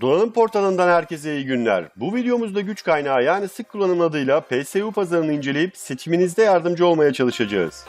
Donanım portalından herkese iyi günler. Bu videomuzda güç kaynağı yani sık kullanım adıyla PSU pazarını inceleyip seçiminizde yardımcı olmaya çalışacağız.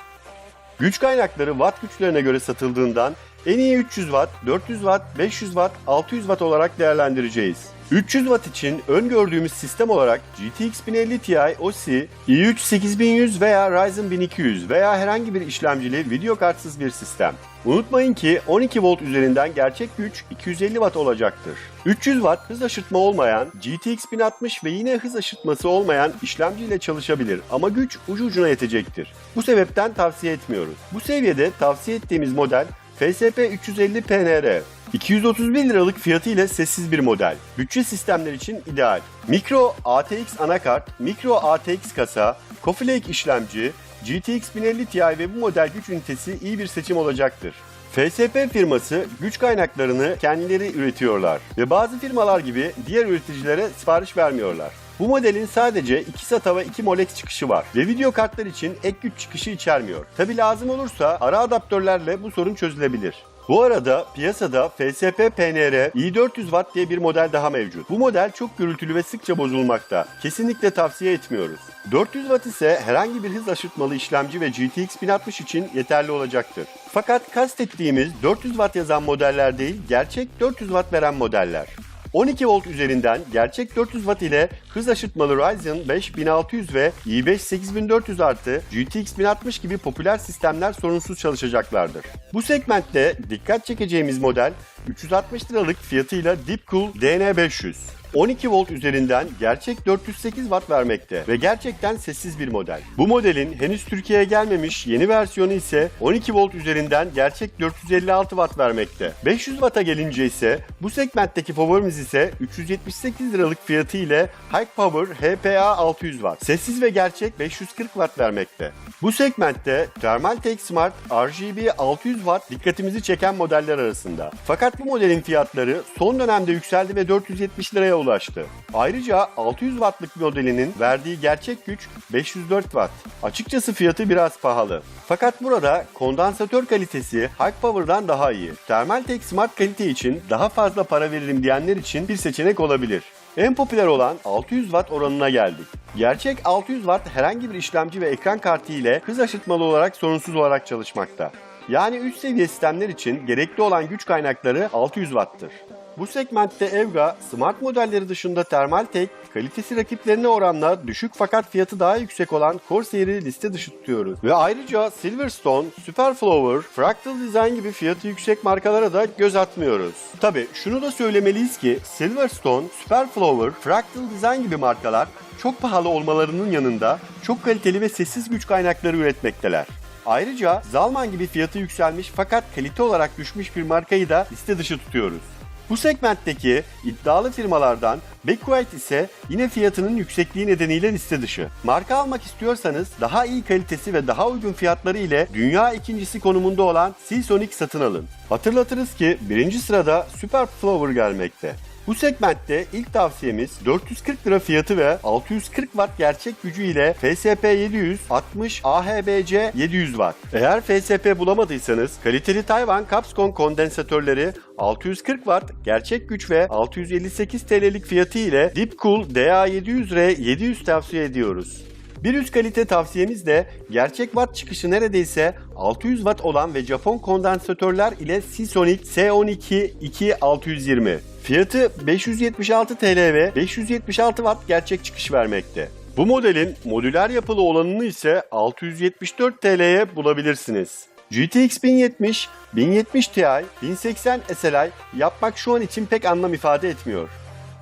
Güç kaynakları watt güçlerine göre satıldığından en iyi 300 watt, 400 watt, 500 watt, 600 watt olarak değerlendireceğiz. 300 watt için öngördüğümüz sistem olarak GTX 1050 Ti OSI, i3 8100 veya Ryzen 1200 veya herhangi bir işlemcili video kartsız bir sistem. Unutmayın ki 12 volt üzerinden gerçek güç 250 watt olacaktır. 300 watt hız aşırtma olmayan, GTX 1060 ve yine hız aşırtması olmayan işlemci çalışabilir ama güç ucu ucuna yetecektir. Bu sebepten tavsiye etmiyoruz. Bu seviyede tavsiye ettiğimiz model FSP 350 PNR. 231 liralık fiyatı ile sessiz bir model. Bütçe sistemler için ideal. Mikro ATX anakart, mikro ATX kasa, Coffee Lake işlemci, GTX 1050 Ti ve bu model güç ünitesi iyi bir seçim olacaktır. FSP firması güç kaynaklarını kendileri üretiyorlar ve bazı firmalar gibi diğer üreticilere sipariş vermiyorlar. Bu modelin sadece 2 SATA ve 2 Molex çıkışı var ve video kartlar için ek güç çıkışı içermiyor. Tabi lazım olursa ara adaptörlerle bu sorun çözülebilir. Bu arada piyasada FSP PNR i400 Watt diye bir model daha mevcut. Bu model çok gürültülü ve sıkça bozulmakta. Kesinlikle tavsiye etmiyoruz. 400 Watt ise herhangi bir hız aşırtmalı işlemci ve GTX 1060 için yeterli olacaktır. Fakat kastettiğimiz 400 Watt yazan modeller değil, gerçek 400 Watt veren modeller. 12 volt üzerinden gerçek 400 Watt ile hız aşırtmalı Ryzen 5 1600 ve i5 8400 artı GTX 1060 gibi popüler sistemler sorunsuz çalışacaklardır. Bu segmentte dikkat çekeceğimiz model 360 liralık fiyatıyla Deepcool DN500. 12 volt üzerinden gerçek 408 watt vermekte ve gerçekten sessiz bir model. Bu modelin henüz Türkiye'ye gelmemiş yeni versiyonu ise 12 volt üzerinden gerçek 456 watt vermekte. 500 watt'a gelince ise bu segmentteki favorimiz ise 378 liralık fiyatı ile High Power HPA 600 watt. Sessiz ve gerçek 540 watt vermekte. Bu segmentte Thermaltake Smart RGB 600 watt dikkatimizi çeken modeller arasında. Fakat bu modelin fiyatları son dönemde yükseldi ve 470 liraya ulaştı. Ayrıca 600 wattlık modelinin verdiği gerçek güç 504 watt. Açıkçası fiyatı biraz pahalı. Fakat burada kondansatör kalitesi High Power'dan daha iyi. Thermaltake Smart kalite için daha fazla para veririm diyenler için bir seçenek olabilir. En popüler olan 600 watt oranına geldik. Gerçek 600 watt herhangi bir işlemci ve ekran kartı ile hız aşırtmalı olarak sorunsuz olarak çalışmakta. Yani üst seviye sistemler için gerekli olan güç kaynakları 600 watt'tır. Bu segmentte Evga, smart modelleri dışında Thermaltake, kalitesi rakiplerine oranla düşük fakat fiyatı daha yüksek olan Corsair'i liste dışı tutuyoruz. Ve ayrıca Silverstone, Superflower, Fractal Design gibi fiyatı yüksek markalara da göz atmıyoruz. Tabi şunu da söylemeliyiz ki Silverstone, Superflower, Fractal Design gibi markalar çok pahalı olmalarının yanında çok kaliteli ve sessiz güç kaynakları üretmekteler. Ayrıca Zalman gibi fiyatı yükselmiş fakat kalite olarak düşmüş bir markayı da liste dışı tutuyoruz. Bu segmentteki iddialı firmalardan Backlight ise yine fiyatının yüksekliği nedeniyle liste dışı. Marka almak istiyorsanız daha iyi kalitesi ve daha uygun fiyatları ile dünya ikincisi konumunda olan Seasonic satın alın. Hatırlatırız ki birinci sırada Superflower gelmekte. Bu segmentte ilk tavsiyemiz 440 lira fiyatı ve 640 watt gerçek gücü ile FSP 700 60 AHBC 700 watt. Eğer FSP bulamadıysanız kaliteli Tayvan Capscom kondensatörleri 640 watt gerçek güç ve 658 TL'lik fiyatı ile Deepcool DA700R 700 tavsiye ediyoruz. Bir üst kalite tavsiyemiz de gerçek watt çıkışı neredeyse 600 watt olan ve Japon kondansatörler ile Seasonic S12 2620. Fiyatı 576 TL ve 576 watt gerçek çıkış vermekte. Bu modelin modüler yapılı olanını ise 674 TL'ye bulabilirsiniz. GTX 1070, 1070 Ti, 1080 SLI yapmak şu an için pek anlam ifade etmiyor.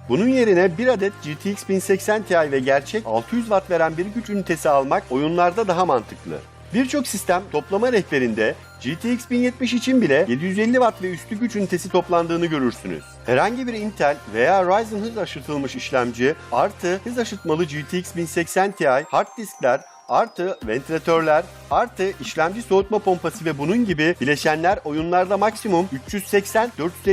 Bunun yerine bir adet GTX 1080 Ti ve gerçek 600 Watt veren bir güç ünitesi almak oyunlarda daha mantıklı. Birçok sistem toplama rehberinde GTX 1070 için bile 750 Watt ve üstü güç ünitesi toplandığını görürsünüz. Herhangi bir Intel veya Ryzen hız aşırtılmış işlemci artı hız aşırtmalı GTX 1080 Ti hard diskler artı ventilatörler, artı işlemci soğutma pompası ve bunun gibi bileşenler oyunlarda maksimum 380-450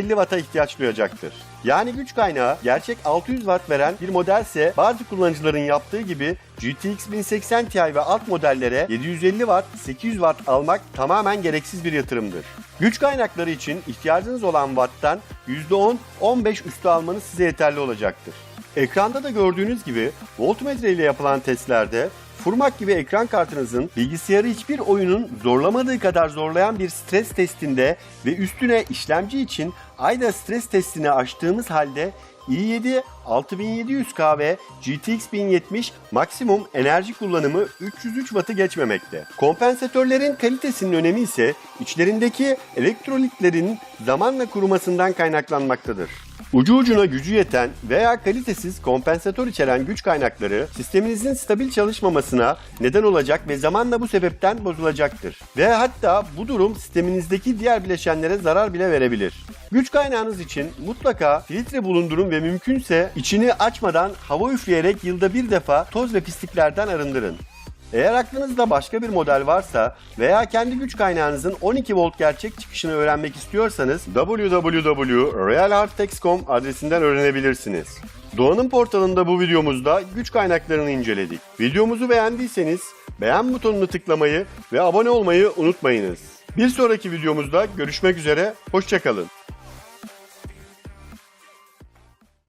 Watt'a ihtiyaç duyacaktır. Yani güç kaynağı gerçek 600 Watt veren bir modelse bazı kullanıcıların yaptığı gibi GTX 1080 Ti ve alt modellere 750 Watt, 800 Watt almak tamamen gereksiz bir yatırımdır. Güç kaynakları için ihtiyacınız olan Watt'tan %10-15 üstü almanız size yeterli olacaktır. Ekranda da gördüğünüz gibi voltmetre ile yapılan testlerde Furmak gibi ekran kartınızın bilgisayarı hiçbir oyunun zorlamadığı kadar zorlayan bir stres testinde ve üstüne işlemci için ayda stres testini açtığımız halde i7 6700K ve GTX 1070 maksimum enerji kullanımı 303 Watt'ı geçmemekte. Kompensatörlerin kalitesinin önemi ise içlerindeki elektrolitlerin zamanla kurumasından kaynaklanmaktadır. Ucu ucuna gücü yeten veya kalitesiz kompensatör içeren güç kaynakları sisteminizin stabil çalışmamasına neden olacak ve zamanla bu sebepten bozulacaktır. Ve hatta bu durum sisteminizdeki diğer bileşenlere zarar bile verebilir. Güç kaynağınız için mutlaka filtre bulundurun ve mümkünse içini açmadan hava üfleyerek yılda bir defa toz ve pisliklerden arındırın. Eğer aklınızda başka bir model varsa veya kendi güç kaynağınızın 12 volt gerçek çıkışını öğrenmek istiyorsanız www.realhardtex.com adresinden öğrenebilirsiniz. Doğan'ın portalında bu videomuzda güç kaynaklarını inceledik. Videomuzu beğendiyseniz beğen butonunu tıklamayı ve abone olmayı unutmayınız. Bir sonraki videomuzda görüşmek üzere, hoşçakalın.